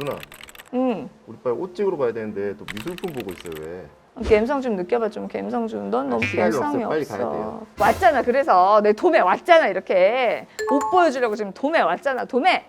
누나 응. 우리 빨리 옷 찍으러 가야 되는데 또 미술품 보고 있어요 왜? 감성 좀 느껴봐 좀 감성 좀. 넌 너무 시간이 감성이 없어. 빨리. 가야 돼요. 왔잖아. 그래서 내 도매 왔잖아. 이렇게 옷 보여주려고 지금 도매 왔잖아. 도매.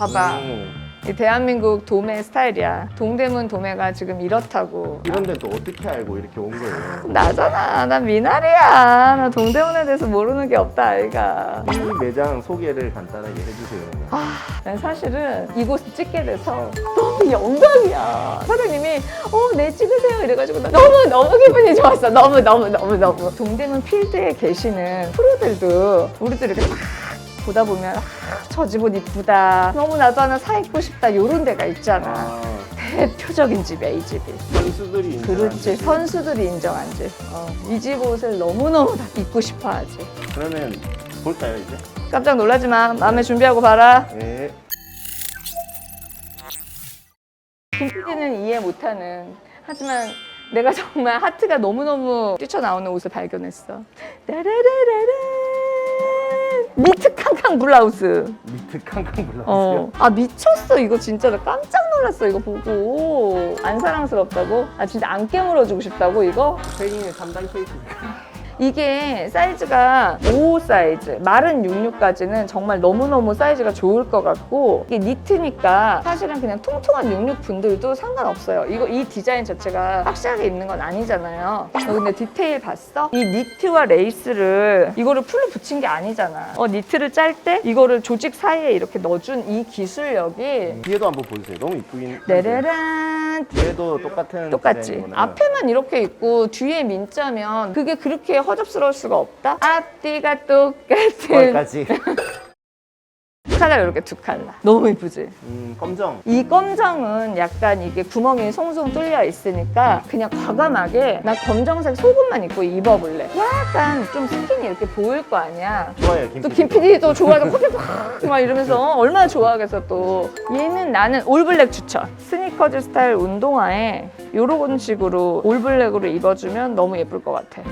봐봐. 음, 이 대한민국 도매 스타일이야. 동대문 도매가 지금 이렇다고. 이런 또 어떻게 알고 이렇게 온 거예요? 나잖아. 난 미나리야. 나 동대문에 대해서 모르는 게 없다, 아이가. 이 매장 소개를 간단하게 해주세요. 난 사실은 이곳을 찍게 돼서 너무 영광이야. 사장님이 어, 네 찍으세요 이래가지고 나 너무 너무 기분이 좋았어. 너무 너무 너무 너무. 동대문 필드에 계시는 프로들도 우리들 이렇게 막 보다 보면 아, 저 집옷 이쁘다. 너무 나도 하나 사 입고 싶다. 이런 데가 있잖아. 아 대표적인 집이야 이 집이. 선수들이 인정한 그렇지 집. 선수들이 인정한 집. 어, 이 집 옷을 너무너무 다 입고 싶어 하지. 그러면 볼까요 이제? 깜짝 놀라지 마. 마음에 준비하고 봐라. 네. 김PD는 이해 못하는 하지만 내가 정말 하트가 너무너무 뛰쳐나오는 옷을 발견했어 따라라라라 니트 캉캉 블라우스 미트 캉캉 불러주세요. 어. 아 미쳤어 이거 진짜 나 깜짝 놀랐어 이거 보고 안 사랑스럽다고? 아 진짜 안 깨물어주고 싶다고 이거? 페인의 3단 케이스. 이게 사이즈가 5 사이즈, 마른 66까지는 정말 너무너무 사이즈가 좋을 것 같고 이게 니트니까 사실은 그냥 통통한 66 분들도 상관없어요. 이거 이 디자인 자체가 확실하게 입는 건 아니잖아요. 너 근데 디테일 봤어? 이 니트와 레이스를 이거를 풀로 붙인 게 아니잖아. 어 니트를 짤 때 이거를 조직 사이에 이렇게 넣어준 이 기술력이 뒤에도 한번 보여주세요. 너무 이쁘긴. 한데. 내레란 뒤에도 똑같은 똑같지. 디자인이구나. 앞에만 이렇게 있고 뒤에 민자면 그게 그렇게 허접스러울 수가 없다. 앞뒤가 똑같은 거기까지. 칼라 이렇게 두 칼라. 너무 이쁘지. 음, 검정. 이 검정은 약간 이게 구멍이 송송 뚫려 있으니까 그냥 과감하게 나 검정색 속옷만 입고 입어볼래. 약간 좀 스킨이 이렇게 보일 거 아니야. 좋아요, 김또 PD. 김PD도 좋아하고 커피 막 이러면서 얼마나 좋아하겠어 또 얘는 나는 올블랙 추천 스니커즈 스타일 운동화에 요런 식으로 올블랙으로 입어주면 너무 예쁠 것 같아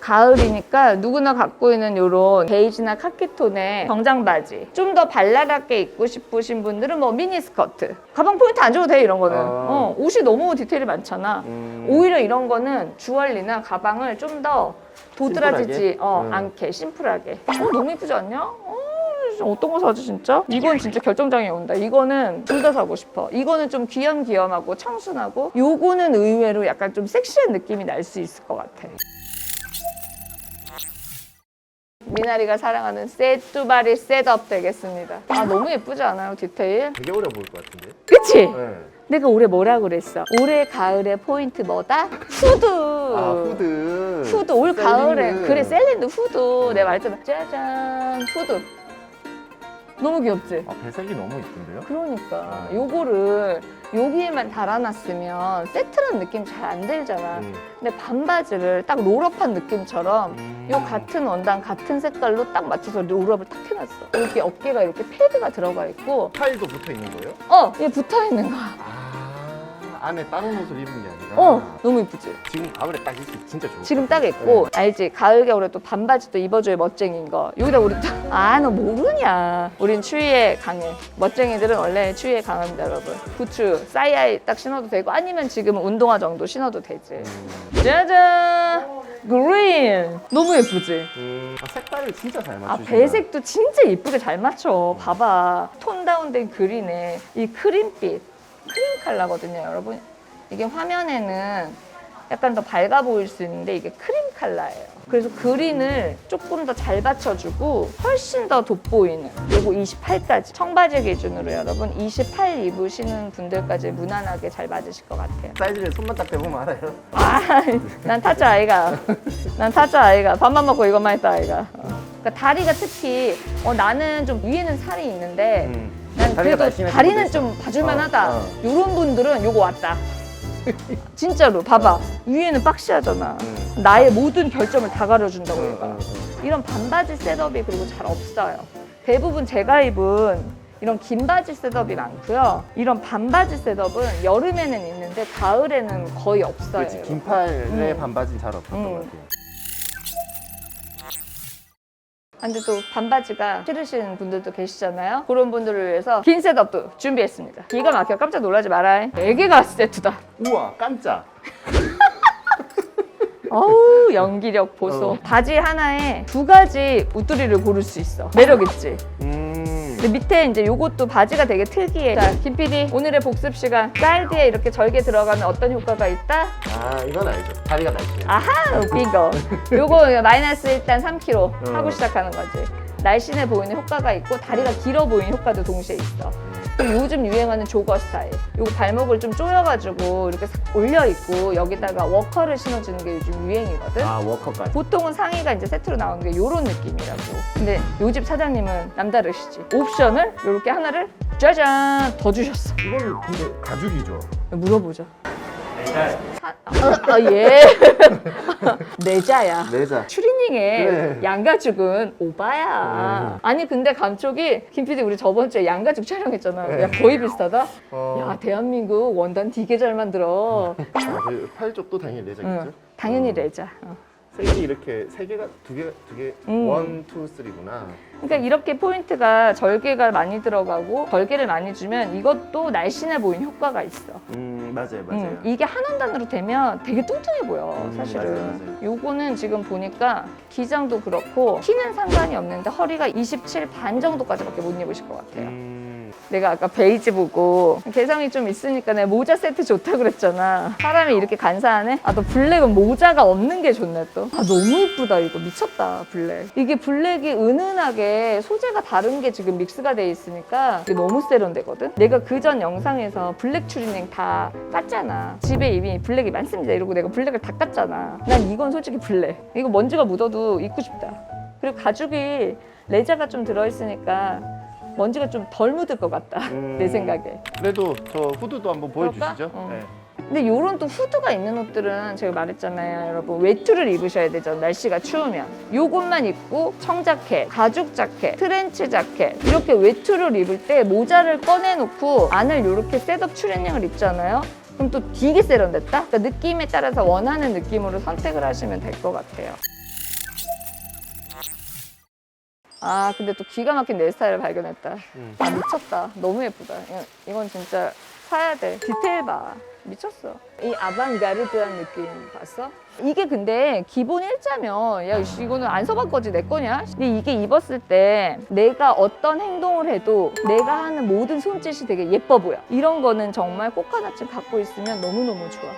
가을이니까 누구나 갖고 있는 요런 베이지나 카키톤의 정장 바지 좀 더 발랄하게 입고 싶으신 분들은 뭐 미니 스커트 가방 포인트 안 줘도 돼 이런 거는 아. 어, 옷이 너무 디테일이 많잖아 음, 오히려 이런 거는 주얼리나 가방을 좀 더 도드라지지 심플하게? 어, 음. 않게 심플하게 어, 너무 예쁘지 않냐? 어, 어떤 거 사지 진짜? 이건 진짜 결정장애 온다 이거는 둘 다 사고 싶어 이거는 좀 귀염귀염하고 청순하고 요거는 의외로 약간 좀 섹시한 느낌이 날 수 있을 것 같아 미나리가 사랑하는 셋두바리 셋업 되겠습니다 아 너무 예쁘지 않아요 디테일? 되게 오래 보일 것 같은데. 그치? 네. 내가 올해 뭐라 그랬어? 올해 가을의 포인트 뭐다? 후드. 아, 후드. 후드 올 셀린느. 가을에 그래 셀린드 후드 내가 말했잖아 짜잔 후드 너무 귀엽지? 아, 배색이 너무 이쁜데요? 그러니까 아. 요거를 여기에만 달아놨으면 세트란 느낌 잘 안 들잖아 음. 근데 반바지를 딱 롤업한 느낌처럼 음. 요 같은 원단 같은 색깔로 딱 맞춰서 롤업을 딱 해놨어 여기 어깨가 이렇게 패드가 들어가 있고 팔도 붙어 있는 거예요? 어! 얘 붙어 있는 거야 아, 안에 다른 옷을 입은 게 아니라. 어! 너무 이쁘지? 지금 가을에 딱 입기 진짜 좋을 지금 것 딱 같아요. 입고 알지 가을 겨울에 또 반바지 또 입어줘야 멋쟁인 거 여기다 우리 또아너 모르냐 우린 추위에 강해 멋쟁이들은 원래 추위에 강합니다 여러분 부츠 사이아이 딱 신어도 되고 아니면 지금은 운동화 정도 신어도 되지 음. 짜잔 그린 너무 예쁘지 음, 아, 색깔을 진짜 잘 아 맞추신다. 배색도 진짜 이쁘게 잘 맞춰 봐봐 톤 다운된 그린에 이 크림빛 크림 컬러거든요 여러분 이게 화면에는 약간 더 밝아 보일 수 있는데 이게 크림 컬러예요 그래서 그린을 조금 더 잘 받쳐주고 훨씬 더 돋보이는 그리고 28까지 청바지 기준으로 여러분 28 입으시는 분들까지 무난하게 잘 맞으실 것 같아요 사이즈를 손만 딱 대보면 알아요. 아, 난 타짜 아이가. 난 타짜 아이가. 밥만 먹고 이것만 했다 아이가. 어. 그러니까 다리가 특히 어, 나는 좀 위에는 살이 있는데 음. 난 다리가 그래도 다리는 좀 있어. 봐줄만 하다. 어, 어. 이런 분들은 요거 왔다. 진짜로 봐봐 위에는 박시하잖아 응. 나의 모든 결점을 다 가려준다고 응, 얘가 응, 응. 이런 반바지 셋업이 그리고 잘 없어요 대부분 제가 입은 이런 긴 바지 셋업이 많고요 이런 반바지 셋업은 여름에는 있는데 가을에는 거의 없어요 그렇지 긴팔에 음. 반바지 잘 없었던 음. 것 같아요. 근데 또 반바지가 싫으신 분들도 계시잖아요. 그런 분들을 위해서 긴 셋업도 준비했습니다. 기가 막혀 깜짝 놀라지 마라. 4개가 세트다. 우와 깜짝. 어우 연기력 보소. 어. 바지 하나에 두 가지 웃두리를 고를 수 있어. 매력 있지. 음. 근데 밑에 이제 요것도 바지가 되게 특이해. 자, 김 PD 오늘의 복습 시간. 사이드에 이렇게 절개 들어가면 어떤 효과가 있다? 아 이건 알죠. 다리가 날씬해. 아하 웃긴 거. 요거 마이너스 일단 3kg 하고 어. 시작하는 거지. 날씬해 보이는 효과가 있고 다리가 길어 보이는 효과도 동시에 있어. 요즘 유행하는 조거 스타일. 요거 발목을 좀 조여가지고 이렇게 싹 올려 있고 여기다가 워커를 신어주는 게 요즘 유행이거든. 아 워커까지. 보통은 상의가 이제 세트로 나오는 게 요런 느낌이라고. 근데 요 집 사장님은 남다르시지. 옵션을 요렇게 하나를 짜잔 더 주셨어. 이건 근데 가죽이죠. 물어보자. 아, 아, 예. 내자야. 내자. 추리닝에 그래. 양가죽은 오바야. 음. 아니 근데 감촉이 김 PD 우리 저번 주에 양가죽 촬영했잖아. 네. 야 거의 비슷하다. 어. 야 대한민국 원단 되게 잘 만들어. 아, 그팔 쪽도 당연히 내자겠죠. 응, 당연히 어. 레자. 어. 색이 이렇게 세 개가 두 개, 두 개, 음. 원, 투, 쓰리구나. 그러니까 이렇게 포인트가 절개가 많이 들어가고 절개를 많이 주면 이것도 날씬해 보이는 효과가 있어. 음 맞아요, 맞아요. 음, 이게 한 원단으로 되면 되게 뚱뚱해 보여 음, 사실은 맞아요, 맞아요. 요거는 지금 보니까 기장도 그렇고 키는 상관이 없는데 허리가 27 반 정도까지밖에 못 입으실 것 같아요 음, 내가 아까 베이지 보고 개성이 좀 있으니까 내가 모자 세트 좋다 그랬잖아. 사람이 이렇게 간사하네? 아 또 블랙은 모자가 없는 게 좋네 또 아 너무 이쁘다 이거. 미쳤다 블랙. 이게 블랙이 은은하게 소재가 다른 게 지금 믹스가 돼 있으니까 이게 너무 세련되거든? 내가 그 전 영상에서 블랙 추리닝 다 깠잖아. 집에 이미 블랙이 많습니다. 이러고 내가 블랙을 다 깠잖아. 난 이건 솔직히 블랙. 이거 먼지가 묻어도 입고 싶다. 그리고 가죽이 레자가 좀 들어있으니까 먼지가 좀 덜 묻을 것 같다 음. 내 생각에 그래도 저 후드도 한번 보여주시죠. 그럴까? 어. 네. 근데 요런 또 후드가 있는 옷들은 제가 말했잖아요 여러분 외투를 입으셔야 되죠 날씨가 추우면 요것만 입고 청자켓 가죽 자켓 트렌치 자켓 이렇게 외투를 입을 때 모자를 꺼내놓고 안을 요렇게 셋업 추리닝을 입잖아요 그럼 또 되게 세련됐다? 그러니까 느낌에 따라서 원하는 느낌으로 선택을 하시면 될 것 같아요 아 근데 또 기가 막힌 내 스타일을 발견했다. 음. 아 미쳤다. 너무 예쁘다. 이건, 이건 진짜 사야 돼. 디테일 봐. 미쳤어. 이 아방가르드한 느낌 봤어? 이게 근데 기본 일자면 야 이거는 안 써봤 거지 내 거냐? 근데 이게 입었을 때 내가 어떤 행동을 해도 내가 하는 모든 손짓이 되게 예뻐 보여. 이런 거는 정말 꼭 하나쯤 갖고 있으면 너무너무 좋아.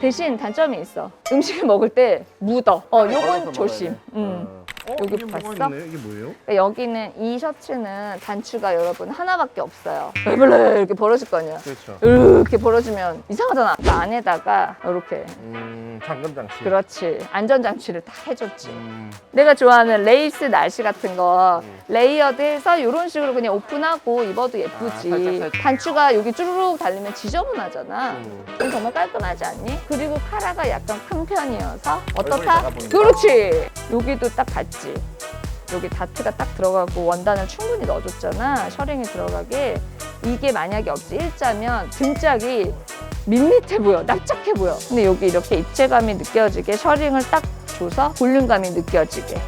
대신 단점이 있어. 음식을 먹을 때 묻어. 어 요건 조심. 돼. 음. 어, 여기 이게 봤어? 뭐가 있네? 이게 뭐예요? 여기는 이 셔츠는 단추가 여러분 하나밖에 없어요. 왜 이렇게 벌어질 거 아니야. 그렇죠. 이렇게 벌어지면 이상하잖아. 그 안에다가 이렇게 음, 잠금 장치. 그렇지 안전장치를 다 해줬지. 음, 내가 좋아하는 레이스 나시 같은 거 음. 레이어드해서 이런 식으로 그냥 오픈하고 입어도 예쁘지. 아, 살짝, 살짝. 단추가 여기 쭈르륵 달리면 지저분하잖아. 음. 이건 정말 깔끔하지 않니? 그리고 카라가 약간 큰 편이어서 얼굴이 어떻다? 작아 보인다. 그렇지. 여기도 딱 같 지. 여기 다트가 딱 들어가고 원단을 충분히 넣어줬잖아. 셔링이 들어가게. 이게 만약에 없이 일자면 등짝이 밋밋해 보여. 납작해 보여. 근데 여기 이렇게 입체감이 느껴지게 셔링을 딱 줘서 볼륨감이 느껴지게.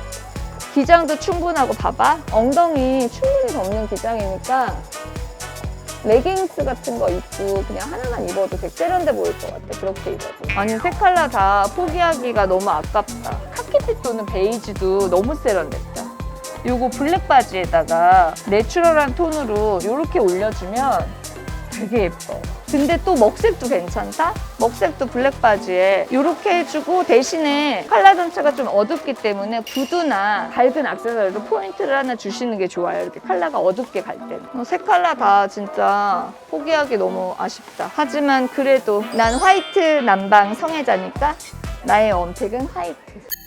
기장도 충분하고 봐봐. 엉덩이 충분히 덮는 기장이니까 레깅스 같은 거 입고 그냥 하나만 입어도 되게 세련돼 보일 것 같아. 그렇게 입어도. 아니 세 컬러 다 포기하기가 너무 아깝다. 카키빛 또는 베이지도 너무 세련됐다. 요거 블랙 바지에다가 내추럴한 톤으로 이렇게 올려주면 되게 예뻐. 근데 또 먹색도 괜찮다? 먹색도 블랙 바지에 이렇게 해주고 대신에 컬러 전체가 좀 어둡기 때문에 구두나 밝은 액세서리로 포인트를 하나 주시는 게 좋아요. 이렇게 컬러가 어둡게 갈 때는. 어, 세 컬러 다 진짜 포기하기 너무 아쉽다. 하지만 그래도 난 화이트 남방 성애자니까 나의 원픽은 화이트.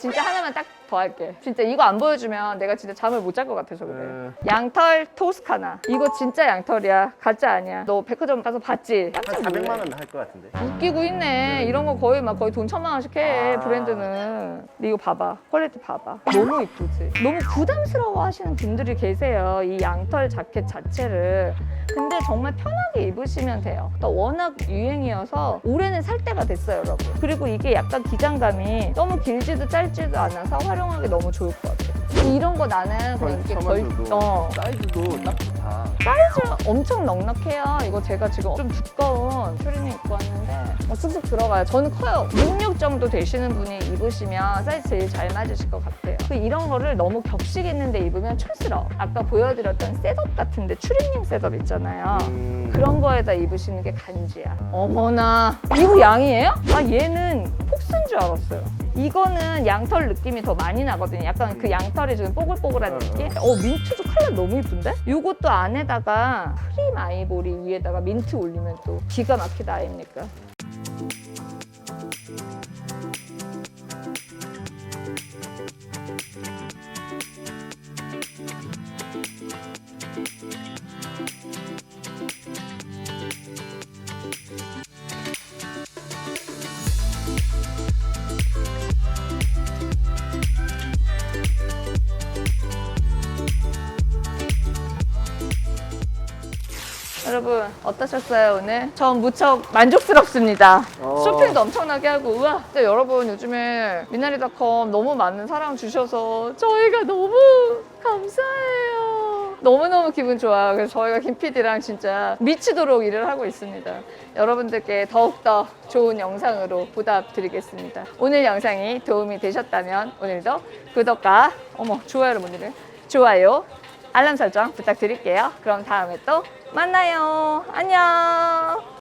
진짜 하나만 딱 더 할게. 진짜 이거 안 보여주면 내가 진짜 잠을 못 잘 것 같아서 그래. 음. 양털 토스카나. 이거 진짜 양털이야. 가짜 아니야. 너 백화점 가서 봤지? 한 깜짝 400만 놀래. 원할 것 같은데. 웃기고 있네. 이런 거 거의 막 거의 돈 천만 원씩 해. 아. 브랜드는. 근데 이거 봐봐. 퀄리티 봐봐. 너무 이쁘지? 너무 부담스러워 하시는 분들이 계세요. 이 양털 자켓 자체를. 근데 정말 편하게 입으시면 돼요. 또 워낙 유행이어서 올해는 살 때가 됐어요, 여러분. 그리고 이게 약간 기장감이 너무 길지도 짧지도 않아서 활용 하기 너무 좋을 것 같아요. 이런 거 나는 그냥 이렇게 걸, 어, 사이즈도 딱 좋다. 사이즈 엄청 넉넉해요. 이거 제가 지금 좀 두꺼운 트리닝 입고 왔는데 어, 쑥쑥 들어가요. 저는 커요. 66 정도 되시는 분이 입으시면 사이즈 제일 잘 맞으실 것 같아요. 그 이런 거를 너무 격식 있는데 입으면 촌스러워. 아까 보여드렸던 셋업 같은데 추리닝 셋업 있잖아요. 음. 그런 거에다 입으시는 게 간지야. 어머나. 이거 양이에요? 아, 얘는 폭스인 줄 알았어요. 이거는 양털 느낌이 더 많이 나거든요. 약간 그 양털이 좀 뽀글뽀글한 어, 느낌? 어, 민트도 컬러 너무 이쁜데? 이것도 안에다가 프림 아이보리 위에다가 민트 올리면 또 기가 막히다 아닙니까? 여러분 어떠셨어요 오늘? 전 무척 만족스럽습니다. 어. 쇼핑도 엄청나게 하고 우와 진짜 여러분 요즘에 미나리닷컴 너무 많은 사랑 주셔서 저희가 너무 감사해요. 너무너무 기분 좋아요. 그래서 저희가 김 PD랑 진짜 미치도록 일을 하고 있습니다. 여러분들께 더욱더 좋은 영상으로 보답드리겠습니다. 오늘 영상이 도움이 되셨다면 오늘도 구독과 어머 좋아요를 못 누르 좋아요 알람 설정 부탁드릴게요. 그럼 다음에 또 만나요. 안녕.